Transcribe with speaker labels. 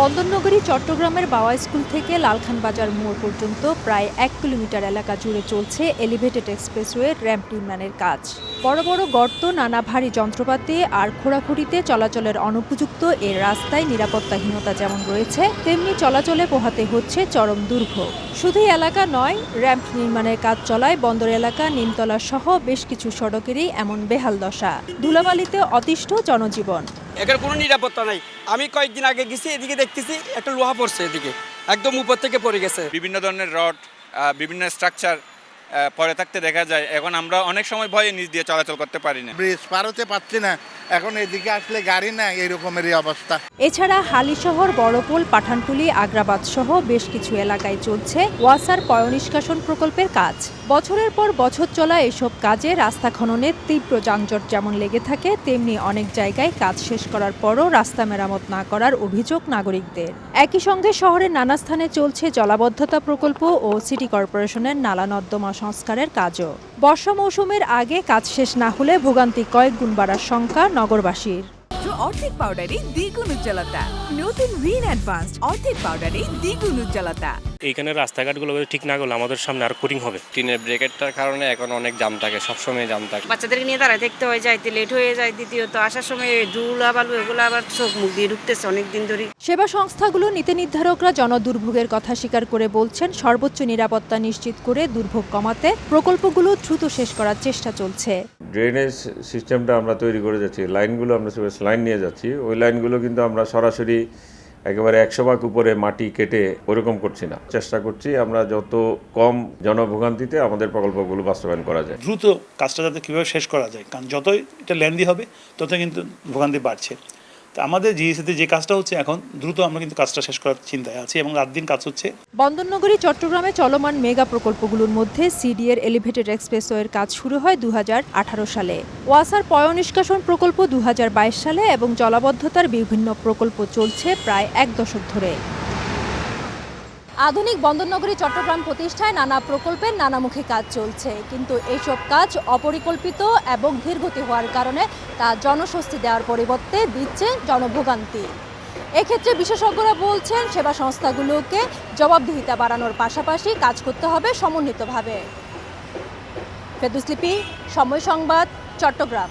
Speaker 1: বন্দরনগরী, চট্টগ্রামের বাওয়া স্কুল থেকে লালখান বাজার মোড় পর্যন্ত প্রায় এক কিলোমিটার এলাকা জুড়ে চলছে এলিভেটেড এক্সপ্রেসওয়ে র্যাম্প নির্মাণের কাজ। বড় বড় গর্ত, নানা ভারী যন্ত্রপাতি আর খোঁড়াখুড়িতে চলাচলের অনুপযুক্ত এ রাস্তায় নিরাপত্তাহীনতা যেমন রয়েছে, তেমনি চলাচলে পোহাতে হচ্ছে চরম দুর্ভোগ। শুধু এলাকা নয়, র্যাম্প নির্মাণের কাজ চলায় বন্দর এলাকা, নিমতলা সহ বেশ কিছু সড়কেরই এমন বেহাল দশা। ধুলাবালিতে অতিষ্ঠ জনজীবন।
Speaker 2: এখানে কোনো নিরাপত্তা নাই। আমি কয়েকদিন আগে গেছি এদিকে দেখতেছি একটা লোহা পড়ছে এদিকে একদম উপর থেকে পড়ে গেছে।
Speaker 3: বিভিন্ন ধরনের রড বিভিন্ন স্ট্রাকচার পরে থাকতে দেখা যায়। এখন আমরা অনেক সময় ভয়ে নিজ দিয়ে চলাচল করতে পারি না।
Speaker 4: ব্রিজ পার হতে পারছি না। এখন এদিকে আসলে গাড়ি না এরকমেরই অবস্থা।
Speaker 1: এছাড়া হালিশহর, বড়পোল, পাঠানকুলি আগ্রাবাদ সহ বেশ কিছু এলাকায় চলছে ওয়াসার পয়নিষ্কাশন প্রকল্পের কাজ। বছরের পর বছর চলা এসব কাজে রাস্তা খননে তীব্র যানজট যেমন লেগে থাকে, তেমনি অনেক জায়গায় কাজ শেষ করার পরও রাস্তা মেরামত না করার অভিযোগ নাগরিকদের। একই সঙ্গে শহরের নানা স্থানে চলছে জলাবদ্ধতা প্রকল্প ও সিটি কর্পোরেশনের নালা নর্দমা সংস্কারের কাজও। বর্ষা মৌসুমের আগে কাজ শেষ না হলে ভোগান্তি কয়েক গুণ বাড়ার শঙ্কা নগরবাসীর।
Speaker 5: অর্ধেক পাউডারে দ্বিগুণ উজ্জ্বলতা। নতুন রিন অ্যাডভান্স অর্ধেক পাউডারে দ্বিগুণ উজ্জ্বলতা।
Speaker 6: এইখানে রাস্তাঘাটগুলো যদি ঠিক না করলে আমাদের সামনে আর কোটিং হবে।
Speaker 7: টিনের ব্রেকেটটার কারণে এখন অনেক জাম থাকে সবসময় জাম থাকে।
Speaker 8: বাচ্চাদেরকে নিয়ে দাঁড়ায় দেখতে হয় যাইতে লেট হয়ে যায় দ্বিতীয়ত আসার সময় ধুলা বালু এগুলো আবার চোখ মুখ দিয়ে ঢুকতেছে অনেক দিন ধরে।
Speaker 1: সেবা সংস্থাগুলো নীতি নির্ধারকরা জনদুর্ভোগের কথা স্বীকার করে বলছেন সর্বোচ্চ নিরাপত্তা নিশ্চিত করে দুর্ভোগ কমাতে প্রকল্পগুলো দ্রুত শেষ করার চেষ্টা চলছে।
Speaker 9: ড্রেনেজ সিস্টেমটা আমরা তৈরি করে যাচ্ছি, লাইনগুলো আমরা সব লাইন নিয়ে যাচ্ছি, ওই লাইনগুলো কিন্তু আমরা সরাসরি একেবারে একশো ভাগ উপরে মাটি কেটে ওরকম করছি না, চেষ্টা করছি আমরা যত কম জনভোগান্তিতে আমাদের প্রকল্পগুলো বাস্তবায়ন করা যায়।
Speaker 10: দ্রুত কাজটা যাতে কীভাবে শেষ করা যায়, কারণ যতই এটা লেন্দি হবে তত কিন্তু ভোগান্তি বাড়ছে। আমাদের জিএসিতে যে কাজটা হচ্ছে এখন, দ্রুত আমরা কিন্তু কাজটা শেষ করার চিন্তায় আছি এবং রাত দিন কাজ হচ্ছে।
Speaker 1: বন্দরনগরী, চট্টগ্রামে চলমান মেগা প্রকল্পগুলোর মধ্যে সিডিএর এলিভেটেড এক্সপ্রেসওয়ের কাজ শুরু হয় দু হাজার আঠারো সালে। ওয়াসার পয় নিষ্কাশন প্রকল্প দু হাজার বাইশ সালে এবং জলাবদ্ধতার বিভিন্ন প্রকল্প চলছে প্রায় এক দশক ধরে। আধুনিক বন্দরনগরী চট্টগ্রাম প্রতিষ্ঠায় নানা প্রকল্পের নানামুখী কাজ চলছে। কিন্তু এইসব কাজ অপরিকল্পিত এবং ধীরগতি হওয়ার কারণে তা জনস্বস্তি দেওয়ার পরিবর্তে দিচ্ছে জনভোগান্তি। এক্ষেত্রে বিশেষজ্ঞরা বলছেন, সেবা সংস্থাগুলোকে জবাবদিহিতা বাড়ানোর পাশাপাশি কাজ করতে হবে সমন্বিতভাবে। ফেদুসলিপি সময় সংবাদ, চট্টগ্রাম।